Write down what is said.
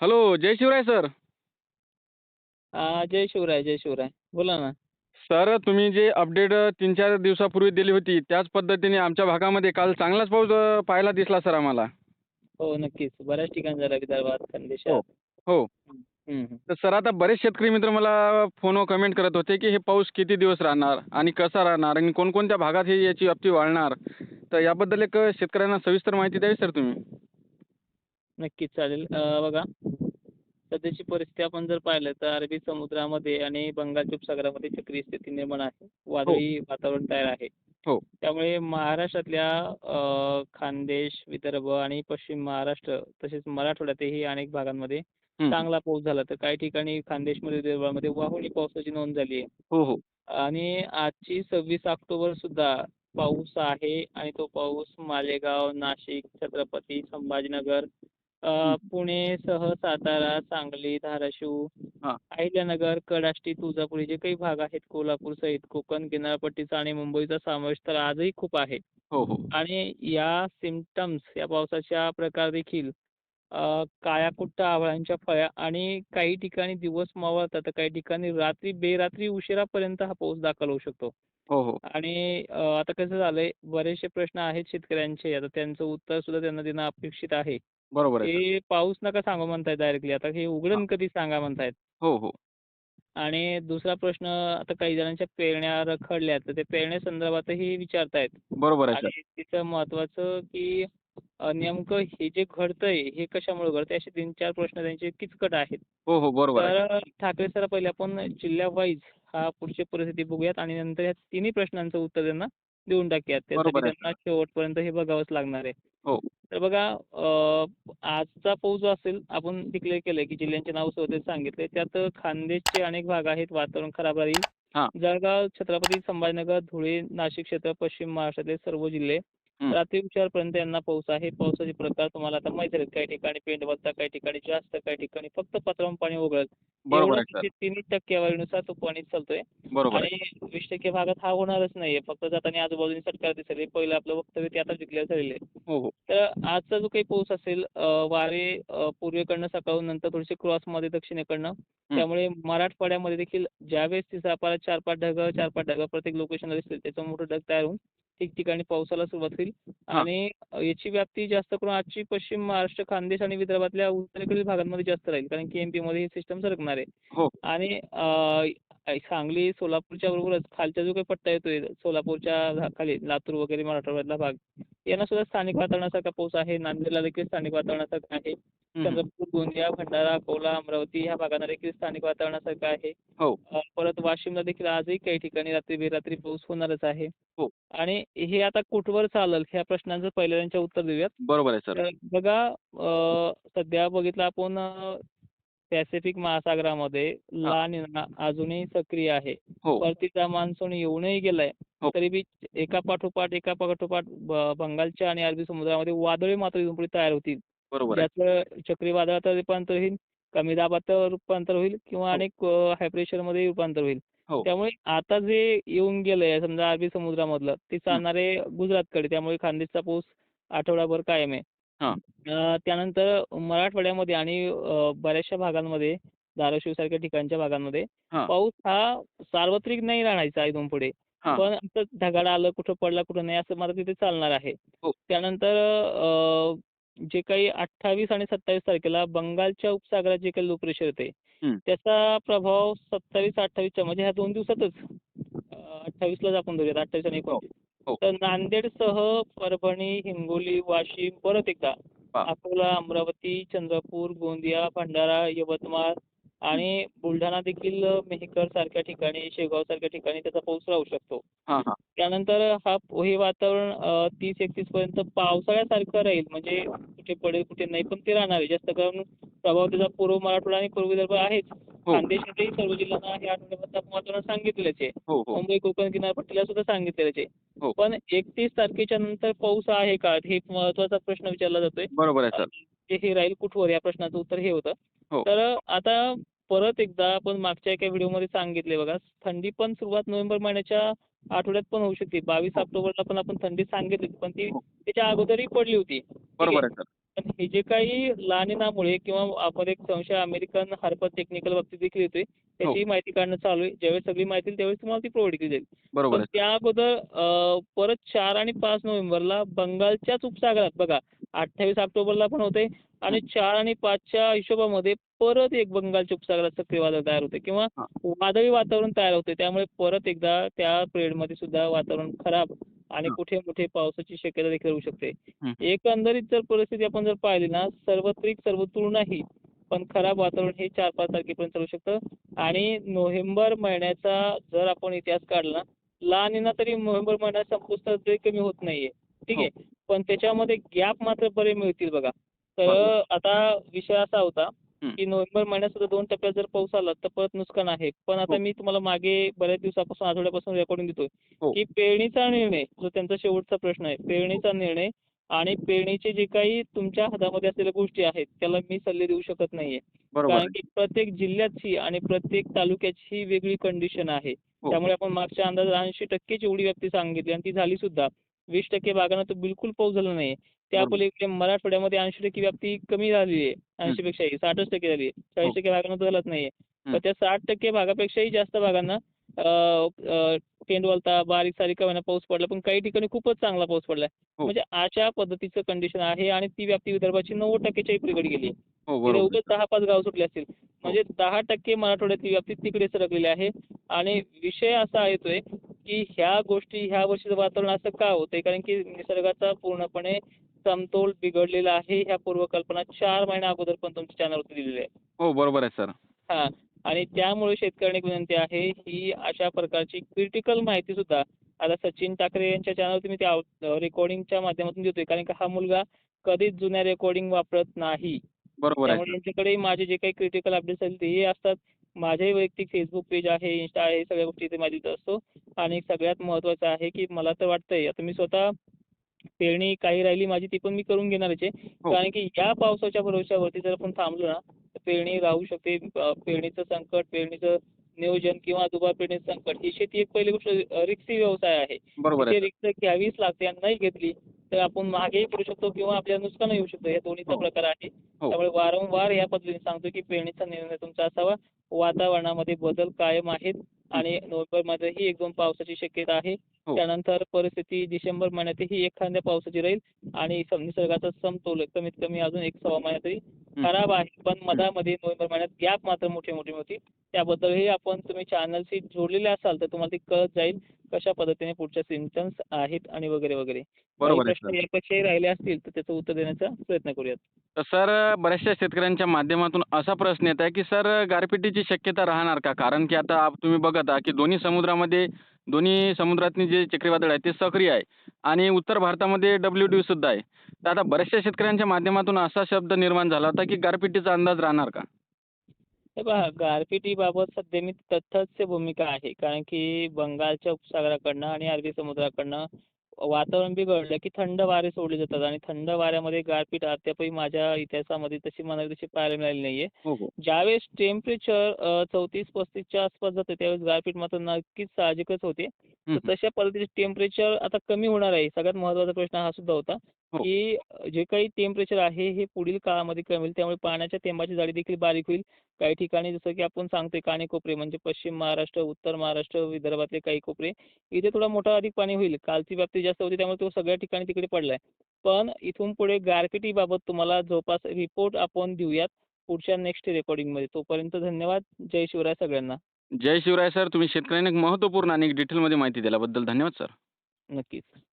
Hello जय Shivrai sir. हा जय शिवराय जय शिवराय. बोला ना. सर तुम्ही जे अपडेट तीन चार दिवसापूर्वी दिली होती त्याच पद्धतीने आमच्या भागामध्ये काल चांगलाच पाऊस अ, पाहायला दिसला सर आम्हाला. हो नक्कीच. बऱ्याच ठिकाणी झाला विदर्भात खानदेशात. हो. हम्म, हम्म. तर सर आता बरेच शेतकरी मित्र मला फोनवर कमेंट करत होते की हे पाऊस किती दिवस राहणार आणि कसा राहणार आणि कोणकोणत्या भागात हे याची व्याप्ती वाढणार? तर याबद्दल एक शेतकऱ्यांना सविस्तर माहिती द्यावी सर तुम्ही. नक्कीच चालेल. बघा सध्याची परिस्थिती आपण जर पाहिलं तर अरबी समुद्रामध्ये आणि बंगालच्या उपसागरामध्ये चक्रीय स्थिती निर्माण आहे. वादळी वातावरण तयार आहे. हो. त्यामुळे महाराष्ट्रातल्या अं, खानदेश विदर्भ आणि पश्चिम महाराष्ट्र तसेच मराठवाड्यातही अनेक भागांमध्ये हं. चांगला पाऊस झाला. तर काही ठिकाणी खानदेशमध्ये विदर्भामध्ये वाहुली पावसाची नोंद झाली आहे. हो हो. आणि आजची सव्वीस ऑक्टोबर सुद्धा पाऊस आहे आणि तो पाऊस मालेगाव नाशिक छत्रपती संभाजीनगर अ, पुणेसह सातारा सांगली धाराशिव. अहिल्यानगर कडाष्टी तुळजापूर जे काही भाग आहेत कोल्हापूर सहित कोकण किनारपट्टीचा आणि मुंबईचा समावेश तर आजही खूप आहे. हो हो. आणि या सिमटम्स या पावसाच्या प्रकार देखील अ, काळ्याकुट्ट आवळ्यांच्या फळ्या आणि काही ठिकाणी दिवस मावळतात तर काही ठिकाणी रात्री बेरात्री उशिरापर्यंत हा पाऊस दाखल होऊ शकतो. हो हो. आणि आता कसं झालंय बरेचसे प्रश्न आहेत शेतकऱ्यांचे आता त्यांचं उत्तर सुद्धा त्यांना देणं अपेक्षित आहे. बरोबर आहे सर. ते पाऊस नका सांगू म्हणतायत डायरेक्टली आता हे उघडून कधी सांगा म्हणतायत? हो हो. आणि दुसरा प्रश्न आता काही जणांच्या पेरण्या रखडल्यात तर ते पेरण्या संदर्भातही विचारतायत. बरोबर आहे सर. आणि तिथं महत्वाचं की अ, नेमकं हे जे घडतंय हे कशामुळे घडतंय असे तीन चार प्रश्न त्यांचे किचकट आहेत. हो हो. बरोबर आहे. तर ठाकरे सर पहिले आपण जिल्हा वाईज हा पुढची परिस्थिती बघूयात आणि नंतर या तिन्ही प्रश्नांचं उत्तर त्यांना देऊन टाकूयात त्यासाठी बरोबर आहे, त्यांना शेवटपर्यंत हे बघावंच लागणार आहे हो. तर बघा अं, आजचा पाऊस जो असेल आपण डिक्लेअर केलंय की जिल्ह्यांचे नाव सविस्तर सांगितले त्यात खानदेशचे अनेक भाग आहेत वातावरण खराब राहील हा. जळगाव छत्रपती संभाजीनगर धुळे नाशिक क्षेत्र पश्चिम महाराष्ट्रातले सर्व जिल्हे. रात्री उशिरापर्यंत यांना पाऊस आहे. पावसाचे प्रकार तुम्हाला आता माहिती आहेत. काही ठिकाणी पेंट बसता काही ठिकाणी जास्त काही ठिकाणी फक्त पत्रावून पाणी उघडत तिन्ही टक्केवारीनुसार तो पाणी चालतोय. आणि वीस टक्के भागात हा होणारच नाहीये. फक्त जाताना आजूबाजूने सरकार दिसेल. पहिलं आपलं वक्तव्य ते आता डिक्लेअर झालेलं हो हो. तर आजचा जो काही पाऊस असेल वारे पूर्वेकडनं सकाळून नंतर थोडेसे क्रॉसमध्ये दक्षिणेकडनं त्यामुळे मराठवाड्यामध्ये देखील ज्यावेळेस तिचा चार पाच ढग चार पाच ढग प्रत्येक लोकेशनला दिसतील त्याचं मोठं ढग तयार होऊन ठिकठिकाणी पावसाला सुरुवात होईल. आणि याची व्याप्ती जास्त करून आजची पश्चिम महाराष्ट्र खानदेश आणि विदर्भातल्या उत्तरेकडील भागांमध्ये जास्त राहील कारण की एमपी मध्ये ही सिस्टम सरकणार आहे हो. आणि सांगली सोलापूरच्या बरोबरच खालचा जो काही पट्टा येतोय सोलापूरच्या खाली लातूर वगैरे मराठवाड्यातला भाग यांना सुद्धा स्थानिक वातावरणासारखा पाऊस आहे नांदेडला देखील स्थानिक वातावरणासारखा आहे. चंद्रपूर गोंदिया भंडारा अकोला अमरावती ह्या भागांना देखील स्थानिक वातावरणासारखं आहे हो. परत वाशिमला देखील आजही काही ठिकाणी रात्री बेरात्री पाऊस होणारच आहे हो. आणि हे आता कुठवर चालेल? ह्या प्रश्नांचं पहिल्या त्यांच्या उत्तर देऊयात. बरोबर आहे सर. तर बघा सध्या बघितलं आपण पॅसिफिक महासागरामध्ये ला निना अजूनही सक्रिय आहे. हो. परतीचा मान्सून येऊनही गेलाय. हो. तरी बी एका पाठोपाठ एका पाठोपाठ ब- बंगालच्या आणि अरबी समुद्रामध्ये वादळी मात्र पुढे तयार होतील. बरोबर आहे. ज्याचं चक्रीवादळात रूपांतर होईल कमी दाबात रूपांतर होईल किंवा हो. अनेक हाय प्रेशरमध्ये रूपांतर होईल. हो. त्यामुळे आता जे येऊन गेलंय समजा अरबी समुद्रामधलं ते चालणारे गुजरातकडे त्यामुळे खानदेशचा पाऊस आठवडाभर कायम आहे हा. अं, त्यानंतर मराठवाड्यामध्ये आणि अं, बऱ्याचशा भागांमध्ये धाराशिव सारख्या ठिकाणच्या भागांमध्ये हा. पाऊस हा सार्वत्रिक नाही राहायचा इथून पुढे हा. पण असं ढगाळ आलं कुठं पडला कुठं नाही असं मला तिथे चालणार आहे हो. त्यानंतर अं, जे काही अठ्ठावीस आणि सत्तावीस तारखेला बंगालच्या उपसागरात जे काही लो प्रेशर येते हं. त्याचा प्रभाव सत्तावीस अठ्ठावीसच्या म्हणजे ह्या दोन दिवसातच अठ्ठावीसलाच आपण धरूयात अठ्ठावीस आणि एकोणतीस हो. तर नांदेडसह परभणी हिंगोली वाशिम परत एकदा हा. अकोला अमरावती चंद्रपूर गोंदिया भंडारा यवतमाळ आणि बुलढाणा देखील मेहकर सारख्या ठिकाणी शेगाव सारख्या ठिकाणी त्याचा पाऊस राहू शकतो. त्यानंतर हा हे वातावरण तीस एकतीस पर्यंत पावसाळ्यासारखं राहील. म्हणजे कुठे पडेल कुठे नाही पण ते राहणार आहे. जास्त करून प्रभाव त्याचा पूर्व मराठवाडा आणि पूर्व विदर्भ आहेच हो. खानदेशातही सर्व जिल्ह्यांना हे तापमानात सांगितलेलंच आहे. हो हो. मुंबई कोकण किनारपट्टीला सुद्धा सांगितलेलंच हो. आहे पण एकतीस तारखेच्या नंतर पाऊस आहे का? हे महत्त्वाचा प्रश्न विचारला जातोय. बरोबर आहे सर. ते हे राहील कुठवर या प्रश्नाचं उत्तर हे होतं. हो. तर आता परत एकदा आपण मागच्या एका व्हिडिओमध्ये सांगितले बघा थंडी पण सुरुवात नोव्हेंबर महिन्याच्या आठवड्यात पण होऊ शकते. बावीस हो. ऑक्टोबरला पण आपण थंडी सांगितली पण ती हो. त्याच्या अगोदरही पडली होती. बरोबर पण हे जे काही लानिनामुळे किंवा आपण एक संशय अमेरिकन हार्पर टेक्निकल बाबतीत देखील येतोय त्याची माहिती काढणं चालू आहे. ज्यावेळेस सगळी माहिती त्यावेळेस तुम्हाला ती प्रोव्हाइड केली जाईल. बरोबर त्या अगोदर परत चार आणि पाच नोव्हेंबरला बंगालच्याच उपसागरात बघा अठ्ठावीस ऑक्टोबरला पण होते आणि चार आणि पाचच्या हिशोबामध्ये परत एक बंगालच्या उपसागरात चक्रीवादळ तयार होते किंवा. वादळी वातावरण तयार होते त्यामुळे परत एकदा त्या पिरियडमध्ये सुद्धा वातावरण खराब आणि. कुठे कुठे पावसाची शक्यता देखील होऊ शकते. एकंदरीत जर परिस्थिती आपण जर पाहिली ना सर्वत्रिक सर्वतूर नाही पण खराब वातावरण हे चार पाच तारखेपर्यंत चालू शकतं आणि नोव्हेंबर महिन्याचा जर आपण इतिहास काढला लहान तरी नोव्हेंबर महिन्यात संपुष्टात कमी होत नाहीये ठीक हो. आहे पण त्याच्यामध्ये गॅप मात्र बरे मिळतील बघा तर. आता विषय असा होता. की नोव्हेंबर महिन्यात सुद्धा दोन टप्प्यात जर पाऊस आला तर परत नुकसान आहे पण आता हो. मी तुम्हाला मागे बऱ्याच दिवसापासून आठवड्यापासून रेकॉर्डिंग देतोय हो. की पेरणीचा निर्णय जो त्यांचा शेवटचा प्रश्न आहे पेरणीचा निर्णय आणि पेरणीचे जे काही तुमच्या हातामध्ये असलेल्या गोष्टी आहेत त्याला मी सल्ले देऊ शकत नाहीये कारण की प्रत्येक जिल्ह्याची आणि प्रत्येक तालुक्याची वेगळी कंडिशन आहे. त्यामुळे आपण मागच्या अंदाज ऐंशी टक्केची एवढी व्याप्ती सांगितली आणि ती झाली सुद्धा वीस टक्के भागांना तर बिलकुल पाऊस झाला नाही त्या. पलीकडे मराठवाड्यामध्ये ऐंशी टक्के व्याप्ती कमी झालेली आहे. ऐंशी पेक्षाही साठच टक्के झाली आहे. चाळीस हो. टक्के भागांना तर झालंच नाहीये. तर त्या साठ टक्के भागापेक्षाही जास्त भागांना पेंडवलता बारीक सारीक का पाऊस पडला. पण काही ठिकाणी खूपच चांगला पाऊस पडलाय हो. म्हणजे अशा पद्धतीचं कंडिशन आहे आणि ती व्याप्ती विदर्भाची नव्वद टक्केच्याही पलीकडे गेली हो बरोबर. उगाच दहा पाच गाव सुटले असतील. म्हणजे दहा टक्के मराठवाड्यातली व्याप्ती तिकडे सरकलेली आहे. आणि विषय असा येतोय की ह्या गोष्टी ह्या वर्षीचं वातावरण असं का होतंय? कारण की निसर्गाचा पूर्णपणे समतोल बिघडलेला आहे. ह्या पूर्वकल्पना चार महिन्या अगोदर पण तुमच्या चॅनलवरती दिलेल्या आहे हो बरोबर आहे सर हा. आणि त्यामुळे शेतकऱ्यांनी विनंती आहे ही अशा प्रकारची क्रिटिकल माहिती सुद्धा आता सचिन ठाकरे यांच्या चॅनलवरती मी त्या रेकॉर्डिंगच्या माध्यमातून देतोय. कारण की हा मुलगा कधीच जुन्या रेकॉर्डिंग वापरत नाही. बरोबर आहे त्यामुळे सर यांच्याकडे माझे जे काही क्रिटिकल अपडेट्स आहेत तेही असतात. माझेही वैयक्तिक फेसबुक पेज आहे इन्स्टा आहे सगळ्या गोष्टी इथे माझी इथं असतो. आणि सगळ्यात महत्त्वाचं आहे की मला तर वाटतंय आता मी स्वतः पेरणी काही राहिली माझी ती पण मी करून घेणारच आहे. हो. कारण की या पावसाच्या भरोश्यावरती जर आपण थांबलो ना तर पेरणी राहू शकते. पेरणीचं संकट पेरणीचं नियोजन किंवा दुबार पेरणीचं संकट ही शेती एक पहिली गोष्ट रिक्सी व्यवसाय आहे. रिक्स घ्यावीच लागते आणि नाही घेतली तर आपण मागेही पडू शकतो किंवा आपल्याला नुकसान येऊ शकतं. या दोन्हीचा हो. प्रकार आहे. हो. त्यामुळे वारंवार या पद्धतीने सांगतो की पेरणीचा निर्णय तुमचा असावा. वातावरणामध्ये बदल कायम आहेत आणि नोव्हेंबरमध्येही एक दोन पावसाची शक्यता आहे. त्यानंतर परिस्थिती डिसेंबर महिन्यातही एखाद्या पावसाची राहील आणि सम- निसर्गाचा समतोल कमीत कमी अजून एक सव्वा महिना तरी खराब आहे. पण मधामध्ये नोव्हेंबर महिन्यात गॅप मात्र मोठे मोठे होती त्याबद्दलही आपण तुम्ही चॅनलशी जोडलेले असाल तर तुम्हाला ते कळत जाईल कशा पद्धतीने पुढच्या सिम्पटम्स आहेत आणि वगैरे वगैरे. बरोबर आहे प्रश्न सर यापेक्षाही राहिले असतील तर त्याचं उत्तर देण्याचा प्रयत्न करूयात. तर सर बऱ्याचशा शेतकऱ्यांच्या माध्यमातून असा प्रश्न येत आहे की सर गारपिटीची शक्यता राहणार का? कारण की आता आप- तुम्ही बघत आहात की दोन्ही समुद्रामध्ये दोन्ही समुद्रातनी जे चक्रीवादळ आहे ते सक्रिय आहे. आणि उत्तर भारतामध्ये डब्ल्यू डी सुद्धा आहे. तर आता बऱ्याचशा शेतकऱ्यांच्या माध्यमातून असा शब्द निर्माण झाला होता की गारपिटीचा अंदाज राहणार का? हे पहा गारपिटीबाबत सध्या मी तथ्य भूमिका आहे. कारण की बंगालच्या उपसागराकडनं आणि अरबी समुद्राकडनं वातावरण बिघडलं की थंड वारे सोडले जातात आणि थंड वाऱ्यामध्ये गारपीट अद्यापही माझ्या इतिहासामध्ये तशी मला तशी पाहायला मिळाली नाहीये हो हो ज्यावेळेस टेम्परेचर चौतीस पस्तीसच्या आसपास जातं त्यावेळेस गारपीट मात्र नक्कीच साहजिकच होते. तशा पद्धतीचे टेम्परेचर आता कमी होणार आहे सगळ्यात महत्त्वाचा प्रश्न हा सुद्धा होता. की अ, जे काही टेम्परेचर आहे हे पुढील काळामध्ये कमी होईल. त्यामुळे पाण्याच्या थेंबाची जाडी देखील बारीक होईल. काही ठिकाणी जसं की आपण सांगतोय कानेकोपरे म्हणजे पश्चिम महाराष्ट्र उत्तर महाराष्ट्र विदर्भातले काही कोपरे इथे थोडा मोठा अधिक पाणी होईल. कालची व्याप्ती जास्त होती त्यामुळे तो सगळ्या ठिकाणी तिकडे पडलाय. पण इथून पुढे गारपिटीबाबत तुम्हाला जवळपास रिपोर्ट आपण देऊयात पुढच्या नेक्स्ट रेकॉर्डिंगमध्ये तोपर्यंत धन्यवाद. जय शिवराय सगळ्यांना. जय शिवराय सर तुम्ही शेतकऱ्यांना एक महत्त्वपूर्ण आणि डिटेलमध्ये माहिती दिल्याबद्दल धन्यवाद सर. नक्कीच. हो